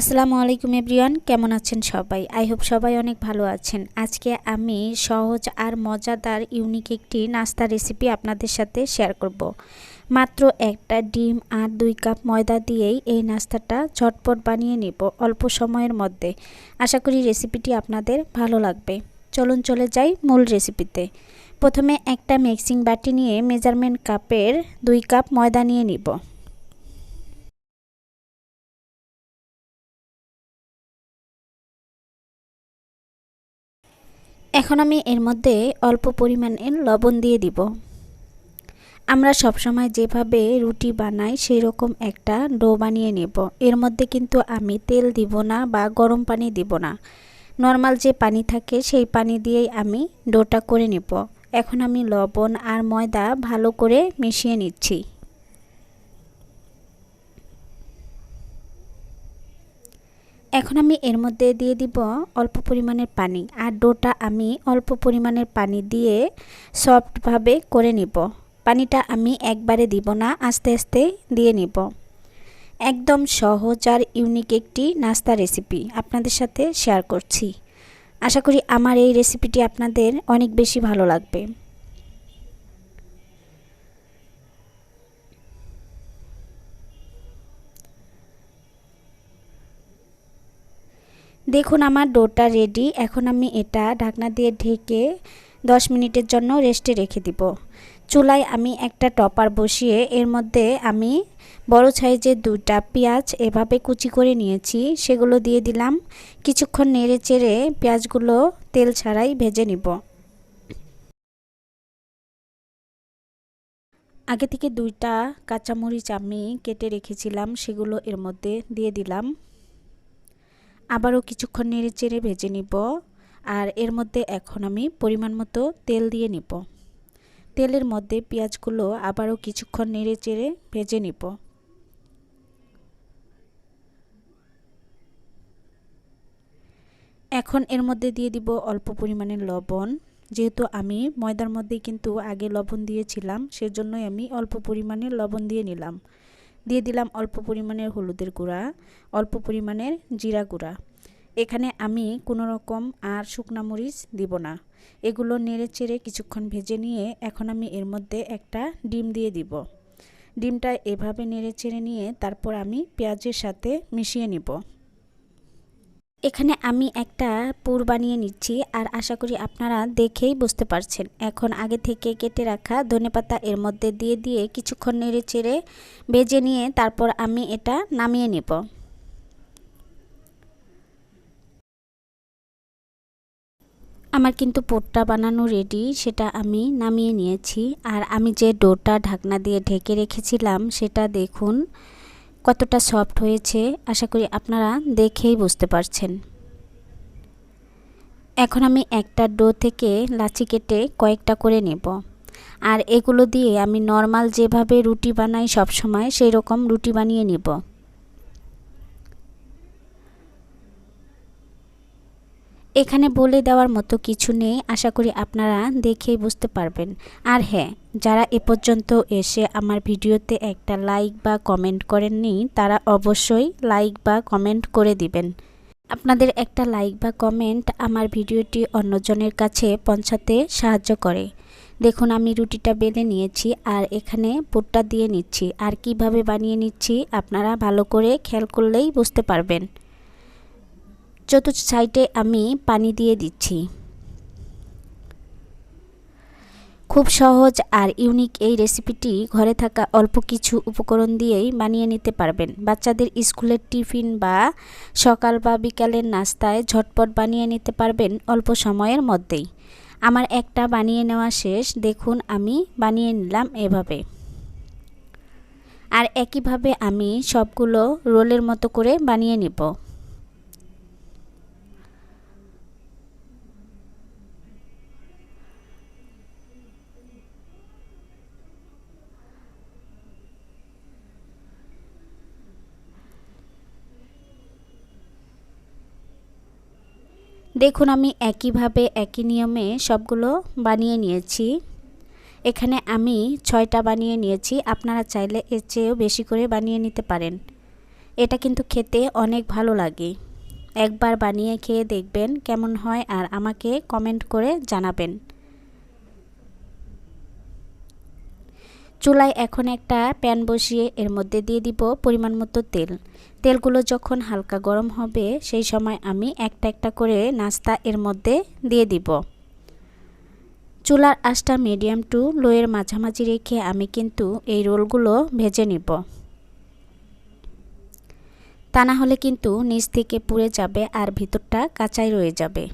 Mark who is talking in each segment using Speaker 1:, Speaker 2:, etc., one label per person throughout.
Speaker 1: আসসালামু আলাইকুম এভরিওয়ান, কেমন আছেন সবাই? আই হোপ সবাই অনেক ভালো আছেন। আজকে আমি সহজ আর মজাদার, ইউনিক একটি নাস্তা রেসিপি আপনাদের সাথে শেয়ার করব। মাত্র একটা ডিম আর দুই কাপ ময়দা দিয়েই এই নাস্তাটা ঝটপট বানিয়ে নিব অল্প সময়ের মধ্যে। আশা করি রেসিপিটি আপনাদের ভালো লাগবে। চলুন চলে যাই মূল রেসিপিতে। প্রথমে একটা মিক্সিং বাটি নিয়ে মেজারমেন্ট কাপের দুই কাপ ময়দা নিয়ে নিব। এখন আমি এর মধ্যে অল্প পরিমাণে লবণ দিয়ে দিব। আমরা সবসময় যেভাবে রুটি বানাই সেই রকম একটা ডো বানিয়ে নেব। এর মধ্যে কিন্তু আমি তেল দিব না বা গরম পানি দিব না। নর্মাল যে পানি থাকে, সেই পানি দিয়েই আমি ডোটা করে নেব। এখন আমি লবণ আর ময়দা ভালো করে মিশিয়ে নিচ্ছি। এখন আমি এর মধ্যে দিয়ে দিব অল্প পরিমাণের পানি আর ডোটা আমি অল্প পরিমাণের পানি দিয়ে সফটভাবে করে নিব। পানিটা আমি একবারে দিব না, আস্তে আস্তে দিয়ে নিব। একদম সহজ আর ইউনিক একটি নাস্তা রেসিপি আপনাদের সাথে শেয়ার করছি। আশা করি আমার এই রেসিপিটি আপনাদের অনেক বেশি ভালো লাগবে। দেখুন, আমার ডোটা রেডি এখন আমি এটা ঢাকনা দিয়ে ঢেকে 10 মিনিটের জন্য রেস্টে রেখে দিব। চুলায় আমি একটা টপার বসিয়ে এর মধ্যে আমি বড় সাইজের দুটা পেঁয়াজ এভাবে কুচি করে নিয়েছি। সেগুলো দিয়ে দিলাম। কিছুক্ষণ নেড়ে চেড়ে পেঁয়াজগুলো তেল ছাড়াই ভেজে নিব। আগে থেকে দুইটা কাঁচামরিচ আমি কেটে রেখেছিলাম। সেগুলো এর মধ্যে দিয়ে দিলাম। আবারও কিছুক্ষণ নেড়ে চেড়ে ভেজে নিব আর এর মধ্যে এখন আমি পরিমাণ মতো তেল দিয়ে নিব। তেলের মধ্যে পেঁয়াজগুলো আবারও কিছুক্ষণ নেড়ে চেড়ে ভেজে নিব। এখন এর মধ্যে দিয়ে দিব অল্প পরিমাণের লবণ। যেহেতু আমি ময়দার মধ্যে কিন্তু আগে লবণ দিয়েছিলাম, সেজন্যই আমি অল্প পরিমাণের লবণ দিয়ে নিলাম। দিয়ে দিলাম অল্প পরিমাণের হলুদের গুঁড়া, অল্প পরিমাণের জিরা গুঁড়া। এখানে আমি কোনো রকম আর শুকনা মরিচ দিব না। এগুলো নেড়ে চেড়ে কিছুক্ষণ ভেজে নিয়ে এখন আমি এর মধ্যে একটা ডিম দিয়ে দিব। ডিমটা এভাবে নেড়ে চেড়ে নিয়ে তারপর আমি পেঁয়াজের সাথে মিশিয়ে নিব। এখানে আমি একটা পুর বানিয়ে নিচ্ছি আর আশা করি আপনারা দেখেই বুঝতে পারছেন। এখন আগে থেকে কেটে রাখা ধনেপাতা এর মধ্যে দিয়ে দিয়ে কিছুক্ষণ নেড়ে চেড়ে ভেজে নিয়ে তারপর আমি এটা নামিয়ে নেব। আমার কিন্তু পোটটা বানানো রেডি সেটা আমি নামিয়ে নিয়েছি। আর আমি যে ডোটা ঢাকনা দিয়ে ঢেকে রেখেছিলাম, সেটা দেখুন। কতটা সফট হয়েছে আশা করি আপনারা দেখেই বুঝতে পারছেন। এখন আমি একটা ডো থেকে লাচি কেটে কয়েকটা করে নেব। আর এগুলো দিয়ে আমি নর্মাল যেভাবে রুটি বানাই সব সময় সেই রকম রুটি বানিয়ে নেব। এখানে বলে দেওয়ার মতো কিছু নেই, আশা করি আপনারা দেখেই বুঝতে পারবেন। আর হ্যাঁ যারা এ পর্যন্ত এসে আমার ভিডিওতে একটা লাইক বা কমেন্ট করেননি, তারা অবশ্যই লাইক বা কমেন্ট করে দিবেন। আপনাদের একটা লাইক বা কমেন্ট আমার ভিডিওটি অন্যজনের কাছে পৌঁছাতে সাহায্য করে। দেখুন, আমি রুটিটা বেলে নিয়েছি আর এখানে পুরটা দিয়ে নিচ্ছি। আর কীভাবে বানিয়ে নিচ্ছি, আপনারা ভালো করে খেয়াল করলেই বুঝতে পারবেন। চতুর্থ সাইডে আমি পানি দিয়ে দিচ্ছি। খুব সহজ আর ইউনিক এই রেসিপিটি ঘরে থাকা অল্প কিছু উপকরণ দিয়েই বানিয়ে নিতে পারবেন। বাচ্চাদের স্কুলের টিফিন বা সকাল বা বিকালের নাস্তায় ঝটপট বানিয়ে নিতে পারবেন অল্প সময়ের মধ্যেই। আমার একটা বানিয়ে নেওয়া শেষ, দেখুন আমি বানিয়ে নিলাম এভাবে। আর একইভাবে আমি সবগুলো রোলের মতো করে বানিয়ে নিব। দেখুন, আমি একইভাবে একই নিয়মে সবগুলো বানিয়ে নিয়েছি। এখানে আমি ছয়টা বানিয়ে নিয়েছি, আপনারা চাইলে এর চেয়েও বেশি করে বানিয়ে নিতে পারেন। এটা কিন্তু খেতে অনেক ভালো লাগে। একবার বানিয়ে খেয়ে দেখবেন কেমন হয় আর আমাকে কমেন্ট করে জানাবেন। চুলায় এখন একটা প্যান বসিয়ে এর মধ্যে দিয়ে দিব পরিমাণ মতো তেল। তেলগুলো যখন হালকা গরম হবে, সেই সময় আমি একটা একটা করে নাস্তা এর মধ্যে দিয়ে দিব। চুলার আঁচটা মিডিয়াম টু লোয়ের মাঝামাঝি রেখে আমি কিন্তু এই রোলগুলো ভেজে নিব। তা না হলে কিন্তু নিচ থেকে পুড়ে যাবে আর ভিতরটা কাঁচাই রয়ে যাবে।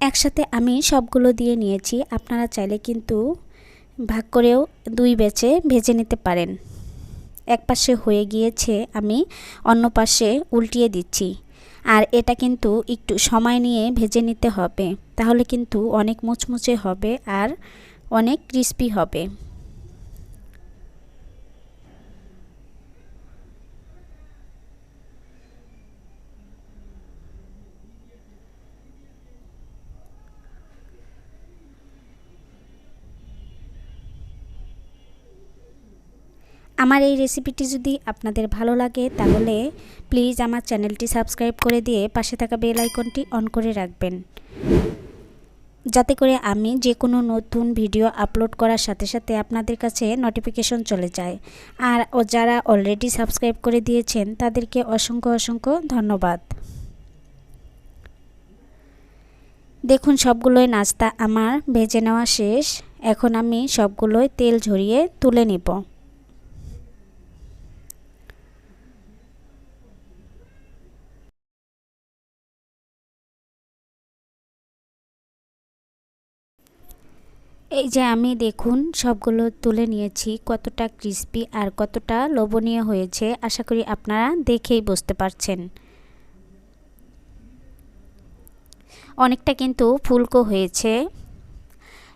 Speaker 1: একসাথে আমি সবগুলো দিয়ে নিয়েছি। আপনারা চাইলে কিন্তু ভাগ করেও দুই বেচে ভেজে নিতে পারেন। এক পাশে হয়ে গিয়েছে আমি, অন্য পাশে উল্টিয়ে দিচ্ছি। আর এটা কিন্তু একটু সময় নিয়ে ভেজে নিতে হবে। তাহলে কিন্তু অনেক মুচমুচে হবে আর অনেক ক্রিস্পি হবে। আমার এই রেসিপিটি যদি আপনাদের ভালো লাগে, তাহলে প্লিজ আমার চ্যানেলটি সাবস্ক্রাইব করে দিয়ে পাশে থাকা বেল আইকনটি অন করে রাখবেন। যাতে করে আমি যে কোনো নতুন ভিডিও আপলোড করার সাথে সাথে আপনাদের কাছে নোটিফিকেশন চলে যায়। আর ও যারা অলরেডি সাবস্ক্রাইব করে দিয়েছেন, তাদেরকে অসংখ্য অসংখ্য ধন্যবাদ। দেখুন, সবগুলোই নাস্তা আমার ভেজে নেওয়া শেষ। এখন আমি সবগুলোই তেল ঝরিয়ে তুলে নিব। এই যে আমি দেখুন, সবগুলো তুলে নিয়েছি, কতটা ক্রিস্পি আর কতটা লোভনীয় হয়েছে, আশা করি আপনারা দেখেই বুঝতে পারছেন। অনেকটা কিন্তু ফুলকো হয়েছে।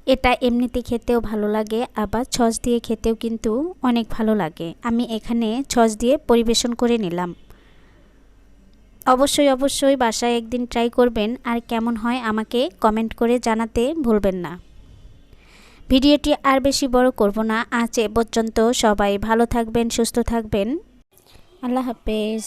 Speaker 1: এটা এমনিতে খেতেও ভালো লাগে, আবার ছস দিয়ে খেতেও কিন্তু অনেক ভালো লাগে। আমি এখানে ছস দিয়ে পরিবেশন করে নিলাম। অবশ্যই অবশ্যই বাসায় একদিন ট্রাই করবেন, আর কেমন হয় আমাকে কমেন্ট করে জানাতে ভুলবেন না। ভিডিওটি আর বেশি বড় করব না। আজ এ পর্যন্ত সবাই ভালো থাকবেন, সুস্থ থাকবেন। আল্লাহ হাফেজ।